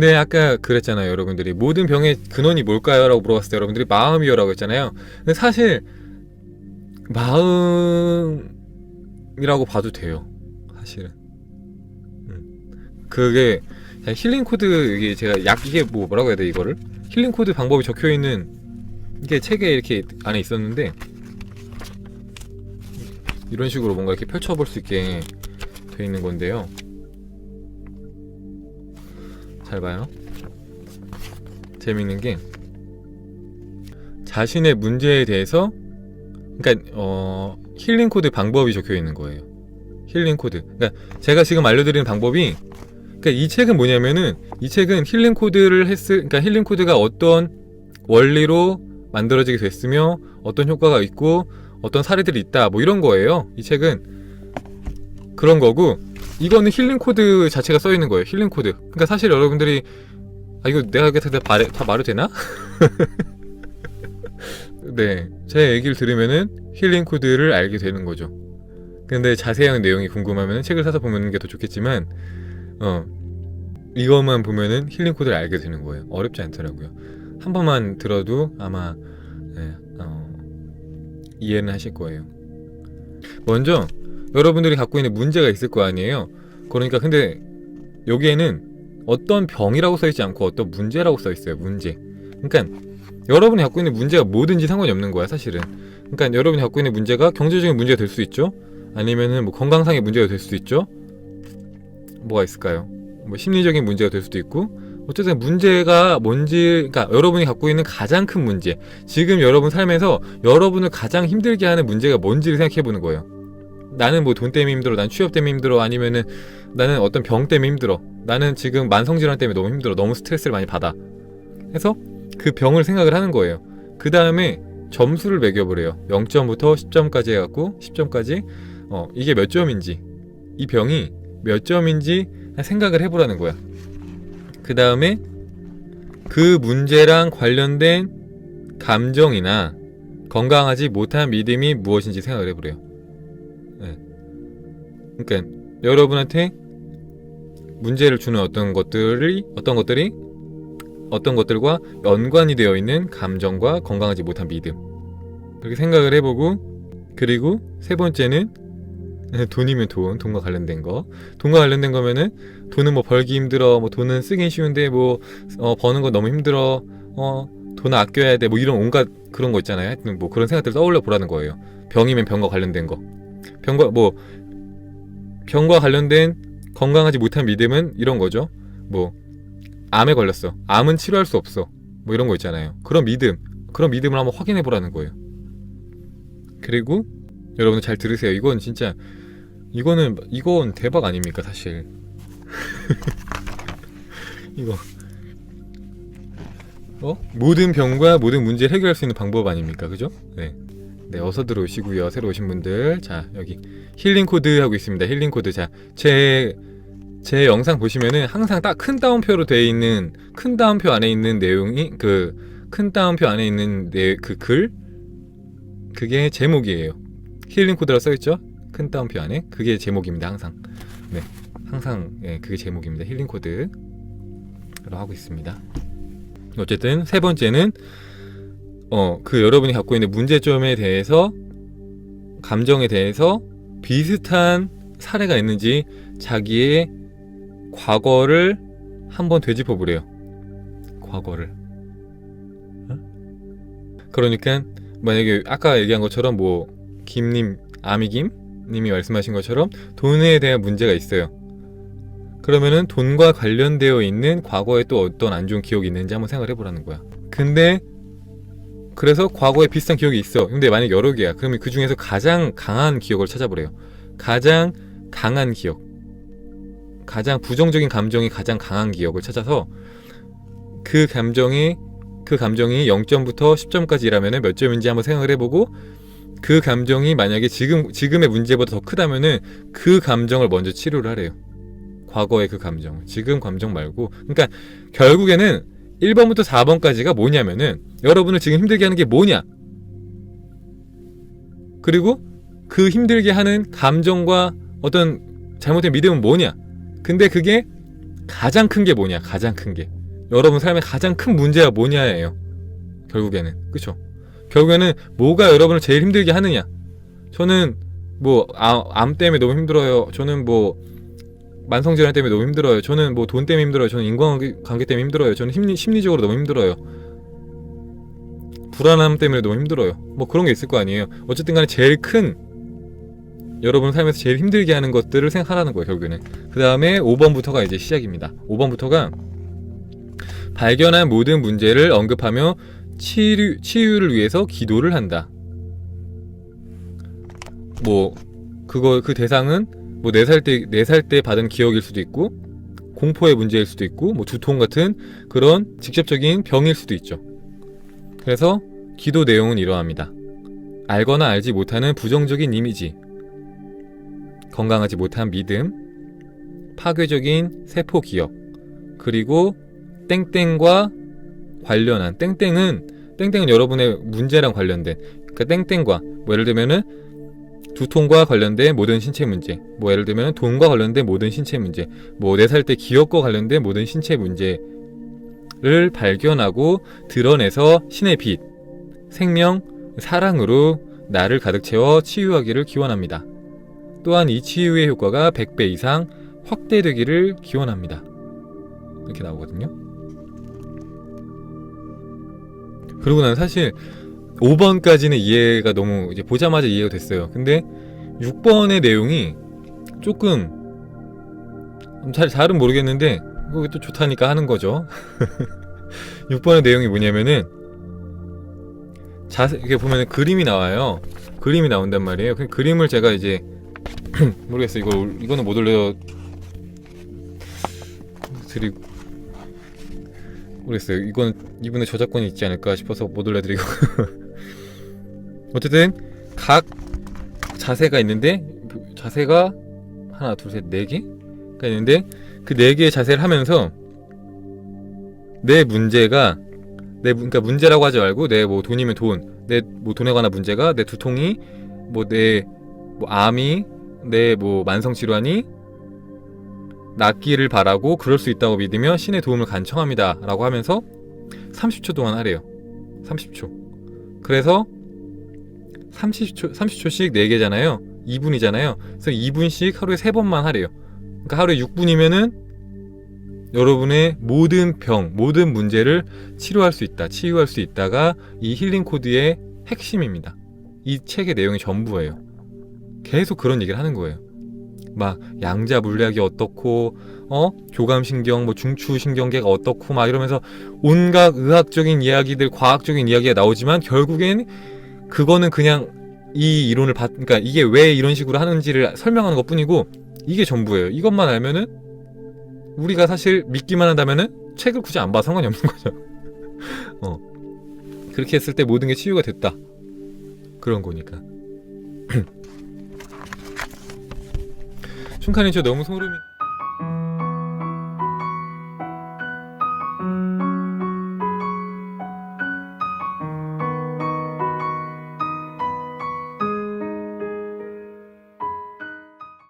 근데 아까 그랬잖아요, 여러분들이 모든 병의 근원이 뭘까요?라고 물어봤을 때 여러분들이 마음이요 라고 했잖아요. 근데 사실 마음이라고 봐도 돼요, 사실은. 음. 그게 힐링 코드 이게 제가 약 이게 뭐 뭐라고 해야 돼 이거를 힐링 코드 방법이 적혀 있는 이게 책에 이렇게 안에 있었는데 이런 식으로 뭔가 이렇게 펼쳐볼 수 있게 돼 있는 건데요. 잘 봐요. 재밌는 게 자신의 문제에 대해서 그러니까 어 힐링 코드 방법이 적혀 있는 거예요. 힐링 코드. 그러니까 제가 지금 알려드리는 방법이 그러니까 이 책은 뭐냐면은 이 책은 힐링 코드를 했을 그러니까 힐링 코드가 어떤 원리로 만들어지게 됐으며 어떤 효과가 있고 어떤 사례들이 있다 뭐 이런 거예요. 이 책은 그런 거고 이거는 힐링 코드 자체가 써 있는 거예요. 힐링 코드. 그러니까 사실 여러분들이 아 이거 내가 이게 다, 말해, 다 말해도 되나? 네, 제 얘기를 들으면은 힐링 코드를 알게 되는 거죠. 근데 자세한 내용이 궁금하면 책을 사서 보는 게 더 좋겠지만 어 이것만 보면은 힐링 코드를 알게 되는 거예요. 어렵지 않더라고요. 한 번만 들어도 아마 네, 어, 이해는 하실 거예요. 먼저 여러분들이 갖고 있는 문제가 있을 거 아니에요. 그러니까 근데 여기에는 어떤 병이라고 써 있지 않고 어떤 문제라고 써 있어요. 문제. 그러니까 여러분이 갖고 있는 문제가 뭐든지 상관이 없는 거야, 사실은. 그러니까 여러분이 갖고 있는 문제가 경제적인 문제가 될 수 있죠. 아니면은 뭐 건강상의 문제가 될 수도 있죠. 뭐가 있을까요? 뭐 심리적인 문제가 될 수도 있고 어쨌든 문제가 뭔지 그러니까 여러분이 갖고 있는 가장 큰 문제 지금 여러분 삶에서 여러분을 가장 힘들게 하는 문제가 뭔지를 생각해 보는 거예요. 나는 뭐 돈 때문에 힘들어, 난 취업 때문에 힘들어, 아니면은 나는 어떤 병 때문에 힘들어, 나는 지금 만성 질환 때문에 너무 힘들어, 너무 스트레스를 많이 받아. 해서 그 병을 생각을 하는 거예요. 그 다음에 점수를 매겨버려요. 0점부터 10점까지 해갖고 10점까지 어 이게 몇 점인지 이 병이 몇 점인지 생각을 해보라는 거야. 그 다음에 그 문제랑 관련된 감정이나 건강하지 못한 믿음이 무엇인지 생각을 해보래요. 네. 그러니까 여러분한테 문제를 주는 어떤 것들이 어떤 것들이 어떤 것들과 연관이 되어 있는 감정과 건강하지 못한 믿음 그렇게 생각을 해보고 그리고 세 번째는 돈이면 돈, 돈과 관련된 거. 돈과 관련된 거면은 돈은 뭐 벌기 힘들어, 뭐 돈은 쓰긴 쉬운데 뭐 어, 버는 거 너무 힘들어, 어돈 아껴야 돼, 뭐 이런 온갖 그런 거 있잖아요. 뭐 그런 생각들 떠올려 보라는 거예요. 병이면 병과 관련된 거. 병과 뭐 병과 관련된 건강하지 못한 믿음은 이런 거죠. 뭐 암에 걸렸어. 암은 치료할 수 없어. 뭐 이런 거 있잖아요. 그런 믿음, 그런 믿음을 한번 확인해 보라는 거예요. 그리고 여러분들 잘 들으세요. 이건 진짜 이거는 이건 대박 아닙니까 사실. 이거 어 모든 병과 모든 문제를 해결할 수 있는 방법 아닙니까 그죠? 네. 네 어서 들어오시고요 새로 오신 분들 자 여기 힐링 코드 하고 있습니다 힐링 코드 자 제 제 영상 보시면은 항상 딱 큰 따옴표로 되어 있는 큰 따옴표 안에 있는 내용이 그 큰 따옴표 안에 있는 그글 그게 제목이에요. 힐링 코드라 써 있죠? 큰 따옴표 안에 그게 제목입니다. 항상 네 항상 예, 그게 제목입니다. 힐링 코드로 하고 있습니다. 어쨌든 세 번째는 어 그 여러분이 갖고 있는 문제점에 대해서 감정에 대해서 비슷한 사례가 있는지 자기의 과거를 한번 되짚어 보래요. 과거를. 어? 그러니까 만약에 아까 얘기한 것처럼 뭐 김님 아미김 님이 말씀하신 것처럼 돈에 대한 문제가 있어요. 그러면은 돈과 관련되어 있는 과거에 또 어떤 안 좋은 기억이 있는지 한번 생각을 해보라는 거야. 근데 그래서 과거에 비슷한 기억이 있어. 근데 만약 여러 개야. 그러면 그 중에서 가장 강한 기억을 찾아보래요. 가장 강한 기억. 가장 부정적인 감정이 가장 강한 기억을 찾아서 그 감정이 그 감정이 0점부터 10점까지라면 몇 점인지 한번 생각을 해보고 그 감정이 만약에 지금 지금의 문제보다 더 크다면은 그 감정을 먼저 치료를 하래요. 과거의 그 감정, 지금 감정 말고, 그러니까 결국에는 1번부터 4번까지가 뭐냐면은 여러분을 지금 힘들게 하는 게 뭐냐? 그리고 그 힘들게 하는 감정과 어떤 잘못된 믿음은 뭐냐? 근데 그게 가장 큰 게 뭐냐? 가장 큰 게. 여러분 삶의 가장 큰 문제가 뭐냐예요. 결국에는. 그쵸? 결국에는 뭐가 여러분을 제일 힘들게 하느냐? 저는 뭐, 아, 암 때문에 너무 힘들어요. 저는 뭐, 만성 질환 때문에 너무 힘들어요. 저는 뭐 돈 때문에 힘들어요. 저는 인간관계 관계 때문에 힘들어요. 저는 심리, 심리적으로 너무 힘들어요. 불안함 때문에 너무 힘들어요. 뭐 그런 게 있을 거 아니에요. 어쨌든 간에 제일 큰 여러분 삶에서 제일 힘들게 하는 것들을 생각하라는 거예요, 결국에는. 그 다음에 5번부터가 이제 시작입니다. 5번부터가 발견한 모든 문제를 언급하며 치유, 치유를 위해서 기도를 한다. 뭐, 그거, 그 대상은 뭐 4살 때, 4살 때 받은 기억일 수도 있고, 공포의 문제일 수도 있고, 뭐 두통 같은 그런 직접적인 병일 수도 있죠. 그래서 기도 내용은 이러합니다. 알거나 알지 못하는 부정적인 이미지, 건강하지 못한 믿음, 파괴적인 세포 기억, 그리고 땡땡과 관련한 땡땡은 땡땡은 여러분의 문제랑 관련된 그러니까 땡땡과 뭐 예를 들면은 두통과 관련된 모든 신체 문제, 뭐 예를 들면 돈과 관련된 모든 신체 문제, 뭐 4살 때 기억과 관련된 모든 신체 문제를 발견하고 드러내서 신의 빛, 생명, 사랑으로 나를 가득 채워 치유하기를 기원합니다. 또한 이 치유의 효과가 100배 이상 확대되기를 기원합니다. 이렇게 나오거든요. 그리고 난 사실 5번까지는 이해가 너무 이제 보자마자 이해가 됐어요. 근데 6번의 내용이 조금 잘 잘은 모르겠는데 그거 또 좋다니까 하는 거죠. 6번의 내용이 뭐냐면은 자세 이렇게 보면 그림이 나와요. 그림이 나온단 말이에요. 그 그림을 제가 이제 모르겠어요. 이거 이거는 못 올려 드리 모르겠어요. 이건 이분의 저작권이 있지 않을까 싶어서 못 올려드리고 어쨌든 각 자세가 있는데 자세가 하나 둘 셋 네 개가 있는데 그 네 개의 자세를 하면서 내 문제가 내 문- 그러니까 문제라고 하지 말고 내 뭐 돈이면 돈, 내 뭐 돈에 관한 문제가 내 두통이 뭐 내 뭐 암이 내 뭐 만성 질환이 낫기를 바라고 그럴 수 있다고 믿으며 신의 도움을 간청합니다라고 하면서 30초 동안 하래요. 30초. 그래서 30초 30초씩 4개잖아요. 2분이잖아요. 그래서 2분씩 하루에 3번만 하래요. 그러니까 하루에 6분이면은 여러분의 모든 병, 모든 문제를 치료할 수 있다, 치유할 수 있다가 이 힐링 코드의 핵심입니다. 이 책의 내용이 전부예요. 계속 그런 얘기를 하는 거예요. 막 양자 물리학이 어떻고 어 교감신경 뭐 중추신경계가 어떻고 막 이러면서 온갖 의학적인 이야기들 과학적인 이야기가 나오지만 결국엔 그거는 그냥 이 이론을 받 그러니까 이게 왜 이런 식으로 하는지를 설명하는 것 뿐이고 이게 전부예요. 이것만 알면은 우리가 사실 믿기만 한다면은 책을 굳이 안 봐 상관이 없는 거죠. 어 그렇게 했을 때 모든 게 치유가 됐다 그런 거니까. 춘카님 저 너무 소름이.